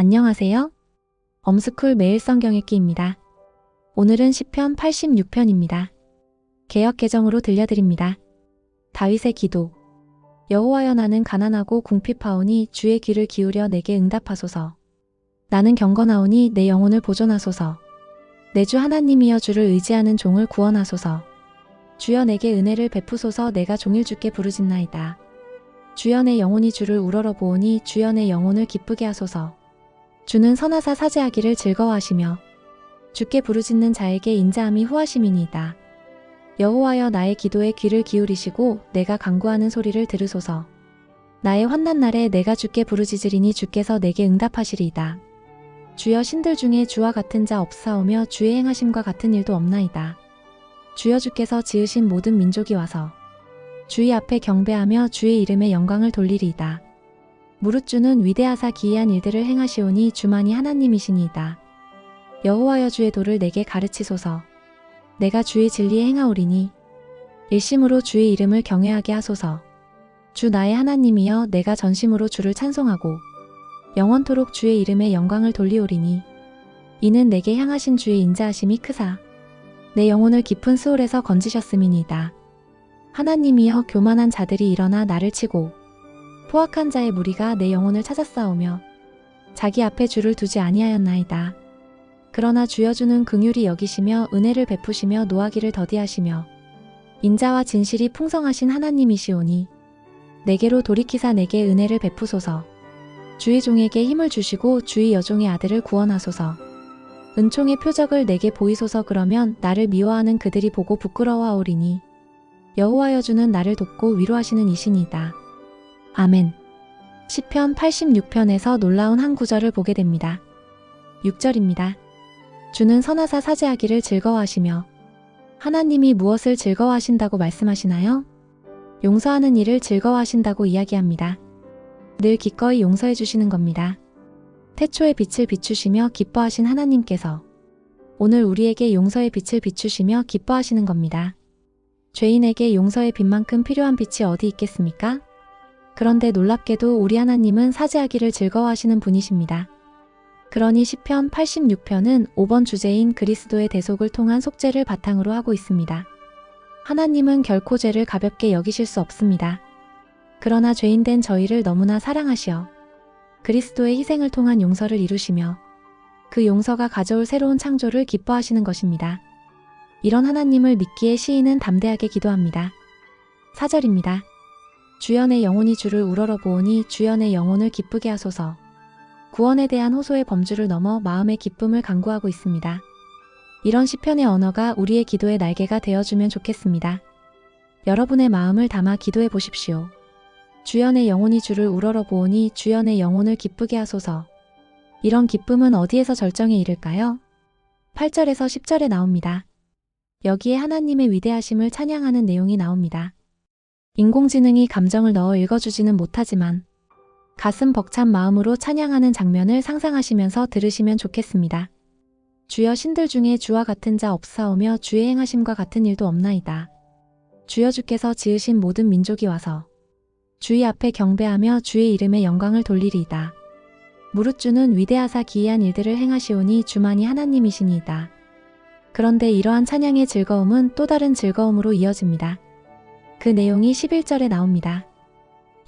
안녕하세요. 엄스쿨 매일 성경 읽기입니다. 오늘은 시편 86편입니다. 개역 개정으로 들려드립니다. 다윗의 기도. 여호와여 나는 가난하고 궁핍하오니 주의 귀를 기울여 내게 응답하소서. 나는 경건하오니 내 영혼을 보존하소서. 내 주 하나님이여 주를 의지하는 종을 구원하소서. 주여 내게 은혜를 베푸소서 내가 종일 주께 부르짖나이다. 내 영혼이 주를 우러러 보오니 주여 내 영혼을 기쁘게 하소서. 주는 선하사 사죄하기를 즐거워하시며 주께 부르짖는 자에게 인자함이 후하심이니이다. 여호와여 나의 기도에 귀를 기울이시고 내가 간구하는 소리를 들으소서. 나의 환난 날에 내가 주께 부르짖으리니 주께서 내게 응답하시리이다. 주여 신들 중에 주와 같은 자 없사오며 주의 행하심과 같은 일도 없나이다. 주여 주께서 지으신 모든 민족이 와서 주의 앞에 경배하며 주의 이름에 영광을 돌리리이다. 무릇 주는 위대하사 기이한 일들을 행하시오니 주만이 하나님이시니이다. 여호와여 주의 도를 내게 가르치소서. 내가 주의 진리에 행하오리니 일심으로 주의 이름을 경외하게 하소서. 주 나의 하나님이여 내가 전심으로 주를 찬송하고 영원토록 주의 이름에 영광을 돌리오리니 이는 내게 향하신 주의 인자하심이 크사 내 영혼을 깊은 수월에서 건지셨음이니이다. 하나님이여 교만한 자들이 일어나 나를 치고 포악한 자의 무리가 내 영혼을 찾아싸우며 자기 앞에 주를 두지 아니하였나이다. 그러나 주여 주는 긍휼히 여기시며 은혜를 베푸시며 노하기를 더디하시며 인자와 진실이 풍성하신 하나님이시오니 내게로 돌이키사 내게 은혜를 베푸소서. 주의 종에게 힘을 주시고 주의 여종의 아들을 구원하소서. 은총의 표적을 내게 보이소서 그러면 나를 미워하는 그들이 보고 부끄러워하오리니 여호와여 주는 나를 돕고 위로하시는 이신이다. 아멘. 시편 86편에서 놀라운 한 구절을 보게 됩니다. 6절입니다. 주는 선하사 사죄하기를 즐거워하시며 하나님이 무엇을 즐거워하신다고 말씀하시나요? 용서하는 일을 즐거워하신다고 이야기합니다. 늘 기꺼이 용서해 주시는 겁니다. 태초의 빛을 비추시며 기뻐하신 하나님께서 오늘 우리에게 용서의 빛을 비추시며 기뻐하시는 겁니다. 죄인에게 용서의 빛만큼 필요한 빛이 어디 있겠습니까? 그런데 놀랍게도 우리 하나님은 사죄하기를 즐거워하시는 분이십니다. 그러니 시편 86편은 5번 주제인 그리스도의 대속을 통한 속죄를 바탕으로 하고 있습니다. 하나님은 결코 죄를 가볍게 여기실 수 없습니다. 그러나 죄인된 저희를 너무나 사랑하시어 그리스도의 희생을 통한 용서를 이루시며 그 용서가 가져올 새로운 창조를 기뻐하시는 것입니다. 이런 하나님을 믿기에 시인은 담대하게 기도합니다. 4절입니다. 주연의 영혼이 주를 우러러 보오니 주연의 영혼을 기쁘게 하소서. 구원에 대한 호소의 범주를 넘어 마음의 기쁨을 강구하고 있습니다. 이런 시편의 언어가 우리의 기도의 날개가 되어주면 좋겠습니다. 여러분의 마음을 담아 기도해 보십시오. 주연의 영혼이 주를 우러러 보오니 주연의 영혼을 기쁘게 하소서. 이런 기쁨은 어디에서 절정에 이를까요? 8절에서 10절에 나옵니다. 여기에 하나님의 위대하심을 찬양하는 내용이 나옵니다. 인공지능이 감정을 넣어 읽어주지는 못하지만 가슴 벅찬 마음으로 찬양하는 장면을 상상하시면서 들으시면 좋겠습니다. 주여 신들 중에 주와 같은 자 없사오며 주의 행하심과 같은 일도 없나이다. 주여 주께서 지으신 모든 민족이 와서 주의 앞에 경배하며 주의 이름에 영광을 돌리리이다. 무릇 주는 위대하사 기이한 일들을 행하시오니 주만이 하나님이시니이다. 그런데 이러한 찬양의 즐거움은 또 다른 즐거움으로 이어집니다. 그 내용이 11절에 나옵니다.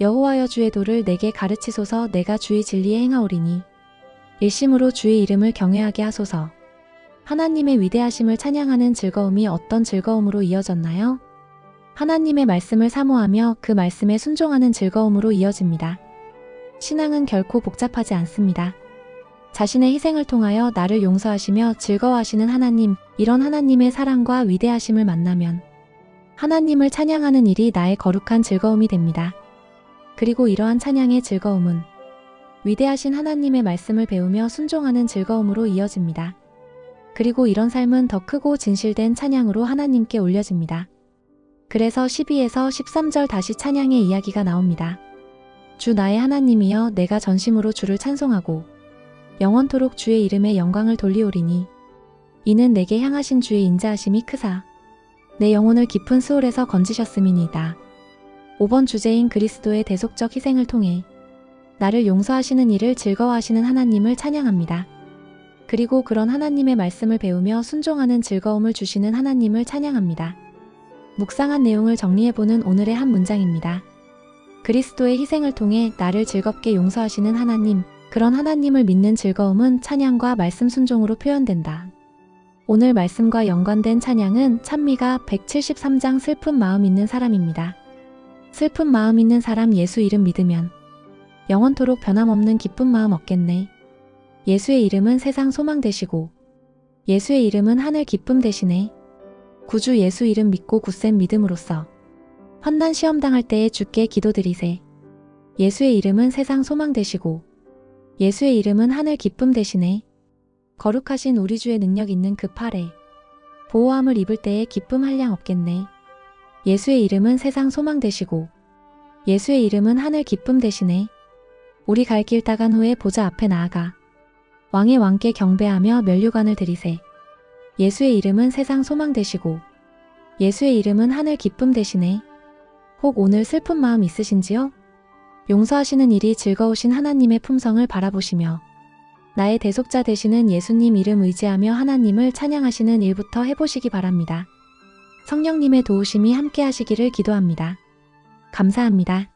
여호와여 주의 도를 내게 가르치소서 내가 주의 진리에 행하오리니 일심으로 주의 이름을 경외하게 하소서. 하나님의 위대하심을 찬양하는 즐거움이 어떤 즐거움으로 이어졌나요? 하나님의 말씀을 사모하며 그 말씀에 순종하는 즐거움으로 이어집니다. 신앙은 결코 복잡하지 않습니다. 자신의 희생을 통하여 나를 용서하시며 즐거워하시는 하나님, 이런 하나님의 사랑과 위대하심을 만나면 하나님을 찬양하는 일이 나의 거룩한 즐거움이 됩니다. 그리고 이러한 찬양의 즐거움은 위대하신 하나님의 말씀을 배우며 순종하는 즐거움으로 이어집니다. 그리고 이런 삶은 더 크고 진실된 찬양으로 하나님께 올려집니다. 그래서 12에서 13절 다시 찬양의 이야기가 나옵니다. 주 나의 하나님이여 내가 전심으로 주를 찬송하고 영원토록 주의 이름에 영광을 돌리오리니 이는 내게 향하신 주의 인자하심이 크사 내 영혼을 깊은 수월에서 건지셨음이니이다. 5번 주제인 그리스도의 대속적 희생을 통해 나를 용서하시는 일을 즐거워하시는 하나님을 찬양합니다. 그리고 그런 하나님의 말씀을 배우며 순종하는 즐거움을 주시는 하나님을 찬양합니다. 묵상한 내용을 정리해보는 오늘의 한 문장입니다. 그리스도의 희생을 통해 나를 즐겁게 용서하시는 하나님, 그런 하나님을 믿는 즐거움은 찬양과 말씀 순종으로 표현된다. 오늘 말씀과 연관된 찬양은 찬미가 173장 슬픈 마음 있는 사람입니다. 슬픈 마음 있는 사람 예수 이름 믿으면 영원토록 변함없는 기쁜 마음 얻겠네. 예수의 이름은 세상 소망 되시고 예수의 이름은 하늘 기쁨 되시네. 구주 예수 이름 믿고 굳센 믿음으로써 환난 시험 당할 때에 주께 기도드리세. 예수의 이름은 세상 소망 되시고 예수의 이름은 하늘 기쁨 되시네. 거룩하신 우리 주의 능력 있는 그 팔에 보호함을 입을 때에 기쁨 한량 없겠네. 예수의 이름은 세상 소망 되시고 예수의 이름은 하늘 기쁨 되시네. 우리 갈 길 따간 후에 보좌 앞에 나아가 왕의 왕께 경배하며 면류관을 드리세. 예수의 이름은 세상 소망 되시고 예수의 이름은 하늘 기쁨 되시네. 혹 오늘 슬픈 마음 있으신지요? 용서하시는 일이 즐거우신 하나님의 품성을 바라보시며 나의 대속자 되시는 예수님 이름 의지하며 하나님을 찬양하시는 일부터 해보시기 바랍니다. 성령님의 도우심이 함께 하시기를 기도합니다. 감사합니다.